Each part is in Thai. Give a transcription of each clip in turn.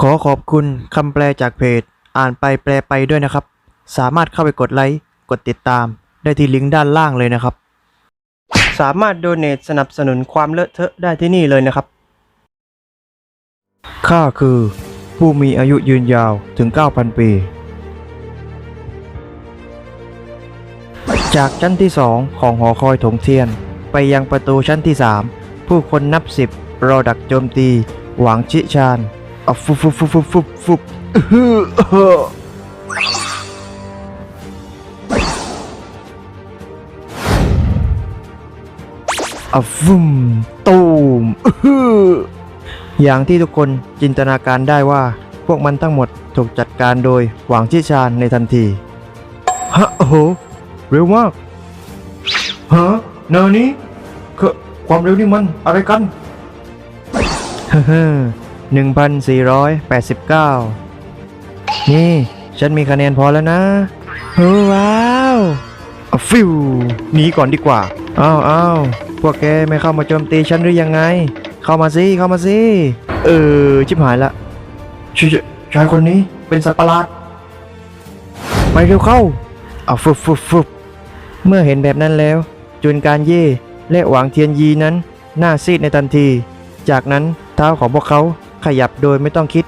ขอขอบคุณคำแปลจากเพจ อ่านไปแปลไปด้วยนะครับ สามารถเข้าไปกดไลค์ กดติดตาม ได้ที่ลิงก์ด้านล่างเลยนะครับ สามารถโดเน a สนับสนุนความเลอะเทอะได้ที่นี่เลยนะครับ ข้าคือ ผู้มีอายุยืนยาวถึง 9,000 ปี จากชั้นที่2ของหอคอยถงเทียน ไปยังประตูชั้นที่3ผู้คนนับสิบรอดักโจมตี หวังชิชาน อาฟุบฟุบฟุบฟุบฟุบฟุบอาฟุมตูมอย่างที่ทุกคนจินตนาการได้ว่า พวกมันทั้งหมดถูกจัดการโดยหวังชี่ชานในทันที ฮะโอ้โห เร็วมาก ฮะเนอนี้ความเร็วนี่มันอะไรกัน เฮ้ 1,489 นี่ ฉันมีคะแนนพอแล้วนะโอ้ว้าวฟิวหนีก่อนดีกว่า อ้าวอ้าวพวกแกไม่เข้ามาโจมตีฉันหรือยังไง เข้ามาสิ เข้ามาสิ เออ ชิบหายละชชายคนนี้เป็นสัตว์ประหลาด ไปเร็วเข้า เอาฟึบฟุบฟุบเมื่อเห็นแบบนั้นแล้ว จุนการเย่และหวังเทียนยีนั้น หน้าซีดในทันที จากนั้นเท้าของพวกเขา ขยับโดยไม่ต้องคิด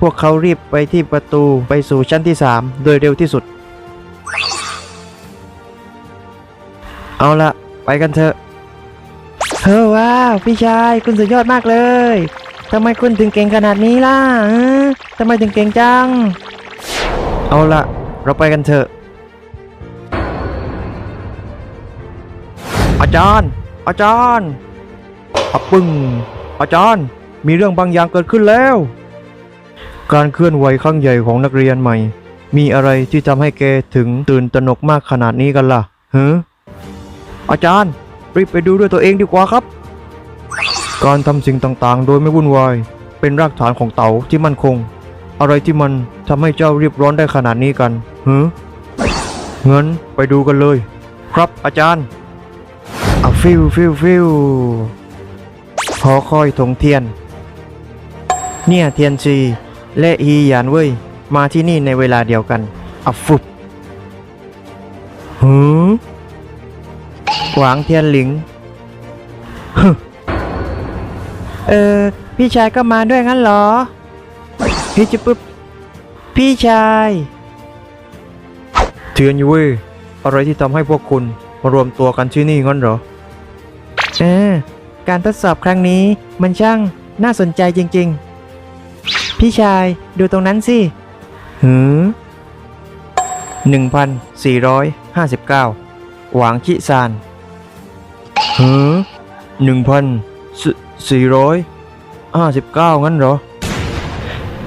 พวกเขารีบไปที่ประตูไปสู่ชั้นที่ 3 โดยเร็วที่สุด เอาละไปกันเถอะเฮ้อว้าวพี่ชายคุณสุดยอดมากเลยทำไมคุณถึงเก่งขนาดนี้ล่ะทำไมถึงเก่งจัง เอาละเราไปกันเถอะ อาจารย์ อาจารย์อับปึ้งอาจารย์ มีเรื่องบางอย่างเกิดขึ้นแล้ว การเคลื่อนไหวครั้งใหญ่ของนักเรียนใหม่ มีอะไรที่ทำให้แกถึงตื่นตระหนกมากขนาดนี้กันล่ะฮะอาจารย์รีบไปดูด้วยตัวเองดีกว่าครับ การทำสิ่งต่างๆ โดยไม่วุ่นวาย เป็นรากฐานของเต๋าที่มั่นคง อะไรที่มันทำให้เจ้ารีบร้อนได้ขนาดนี้กันฮะงั้นไปดูกันเลย ครับอาจารย์เอาฟิวฟิวฟิวหอคอยถงเทียน เนี่ยเทียนซีและฮีหยานเว่ยมาที่นี่ในเวลาเดียวกันเอาฟุบหือหวางเทียนหลิงฮึเออพี่ชายก็มาด้วยงั้นเหรอ พี่จะปุ๊บ พี่ชายเทียนยูเว่ยอะไรที่ทำให้พวกคุณมารวมตัวกันที่นี่งั้นเหรอเออการทดสอบครั้งนี้มันช่างน่าสนใจจริง ๆ พี่ชายดูตรงนั้นสิหือหนึ่งพันสี่ร้อยห้าสิบเก้าหวางชิซานหือหนึ่งพันสี่ร้อยห้าสิบเก้างั้นเหรอ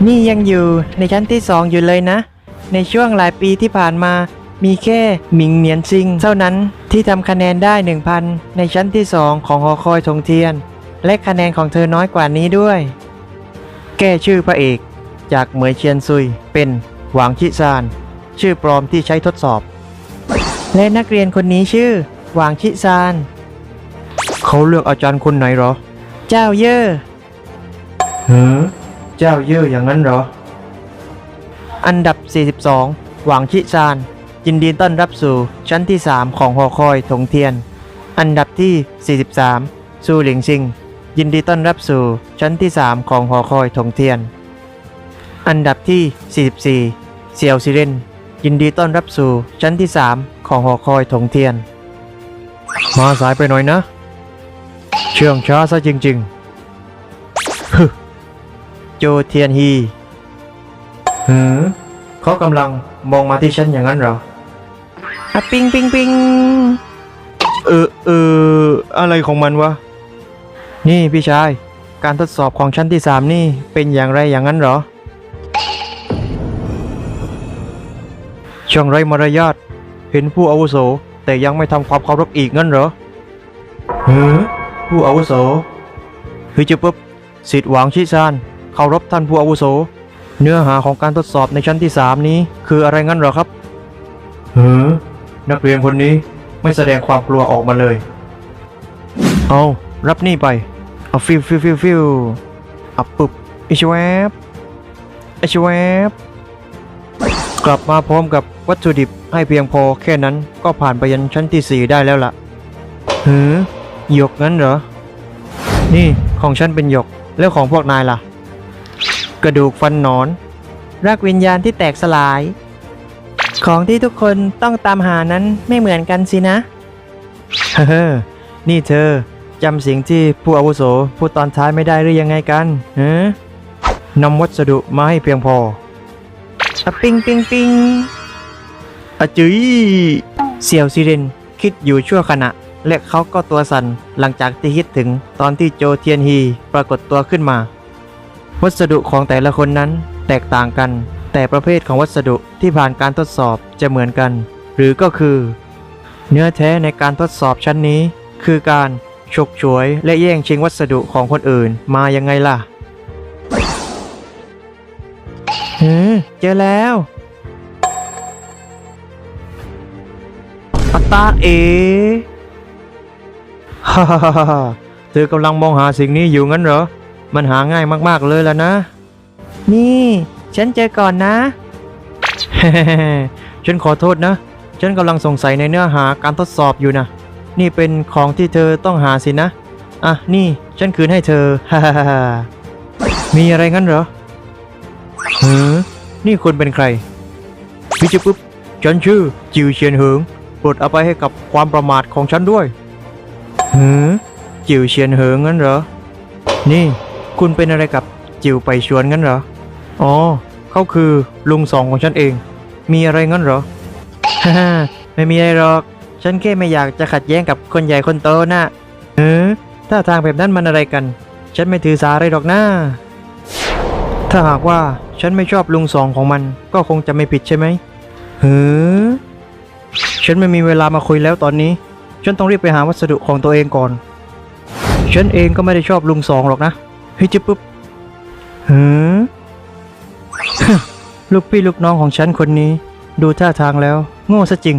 นี่ยังอยู่ในชั้นที่สองอยู่เลยนะ ในช่วงหลายปีที่ผ่านมา มีแค่หมิงเหนียนซิง เท่านั้นที่ทำคะแนนได้ 1,000 ในชั้นที่2ของหอคอยทงเทียน และคะแนนของเธอน้อยกว่านี้ด้วย แก้ชื่อพระเอกจากเหมยเชียนซุยเป็นหวางชิซาน ชื่อปลอมที่ใช้ทดสอบ และนักเรียนคนนี้ชื่อ หวางชิซาน เขาเลือกอาจารย์คนไหนเหรอ เจ้าเย่อฮะเจ้าเย่ออย่างนั้นเหรอ อันดับ 42 หวางชิซาน ยินดีต้อนรับสู่ชั้นที่ 3 ของหอคอยถงเทียน อันดับที่ 43 ซูหลิงซิง ยินดีต้อนรับสู่ชั้นที่ 3 ของหอคอยถงเทียน อันดับที่ 44เซียวซิเรนยินดีต้อนรับสู่ชั้นที่ 3 ของหอคอยถงเทียน มาสายไปหน่อยนะ เชื่องช้าซะจริงๆฮึโจเทียนฮีหือเขากำลังมองมาที่ฉันอย่างนั้นเหรออะปิงปิงปิงเออเอออะไรของมันวะ นี่พี่ชาย การทดสอบของชั้นที่สามนี่เป็นอย่างไรอย่างนั้นเหรอ ช่างไรมารยาทเห็นผู้อาวุโสแต่ยังไม่ทำความเคารพอีกงั้นเหรอเฮ้อผู้อาวุโสเฮ้ยจุปุ๊บสิทธิ์หวังชิซานเคารพท่านผู้อาวุโส เนื้อหาของการทดสอบในชั้นที่3นี้ คืออะไรงั้นเหรอครับเฮ้อนักเรียนคนนี้ไม่แสดงความกลัวออกมาเลย เอารับนี่ไป เอาฟิวฟิวฟิวฟิวอับปุบไอชแวบไอชเวบกลับมาพร้อมกับวัตถุดิบให้เพียงพอแค่นั้นก็ผ่านไปยันชั้นที่สี่ได้แล้วล่ะหือหยกงั้นเหรอ นี่ของฉันเป็นหยก แล้วของพวกนายล่ะ กระดูกฟันหนอนรากวิญญาณที่แตกสลาย ของที่ทุกคนต้องตามหานั้นไม่เหมือนกันสินะ เฮ้อนี่เธอ จำสิ่งที่ผู้อาวุโสพูดตอนท้ายไม่ได้หรือยังไงกันเฮะนำวัสดุมาให้เพียงพออะปิงปิงปิงอะจุยเสี่ยวซิเรนคิดอยู่ชั่วขณะ และเขาก็ตัวสั่นหลังจากที่คิดถึงตอนที่โจเทียนฮีปรากฏตัวขึ้นมา วัสดุของแต่ละคนนั้นแตกต่างกัน แต่ประเภทของวัสดุที่ผ่านการทดสอบจะเหมือนกัน หรือก็คือ เนื้อแท้ในการทดสอบชั้นนี้ คือการ ฉกฉวย และแย่งชิงวัสดุของคนอื่นมายังไงล่ะหืมเจอแล้วอัตตาเอฮ่าฮ่าฮ่าฮ่าเธอกำลังมองหาสิ่งนี้อยู่งั้นเหรอ มันหาง่ายมากๆเลยแล้วนะ นี่ ฉันเจอก่อนนะฉันขอโทษนะ ฉันกำลังสงสัยในเนื้อหาการทดสอบอยู่นะ นี่เป็นของที่เธอต้องหาสินะ อะ นี่ ฉันคืนให้เธอ ฮ่าฮ่าฮ่ามีอะไรงั้นเหรอเฮ้อนี่คุณเป็นใคร พี่จิปุ๊บ ฉันชื่อ จิวเชียนเหิงปรดเอาไปให้กับความประมาทของฉันด้วยเฮ้อจิวเชียนเหิงงั้นเหรอ นี่ คุณเป็นอะไรกับจิวไปชวนงั้นเหรอ อ๋อ เขาคือลุงสองของฉันเอง มีอะไรงั้นเหรอ ฮ่าไม่มีอะไรหรอก ฉันแค่ไม่อยากจะขัดแย้งกับคนใหญ่คนโตนะ่ะเออถ้าทางแบบนั้นมันอะไรกัน ฉันไม่ถือสาอะไรหรอกนะถ้าหากว่าฉันไม่ชอบลุงสองของมัน ก็คงจะไม่ผิดใช่ไหมเฮ้อฉันไม่มีเวลามาคุยแล้วตอนนี้ ฉันต้องรีบไปหาวัสดุของตัวเองก่อน ฉันเองก็ไม่ได้ชอบลุงสองหรอกนะเฮ้ยจิ๊บปุ๊บเฮ้อลูกพี่ลูกน้องของฉันคนนี้ ดูท่าทางแล้ว โง่ซะจริง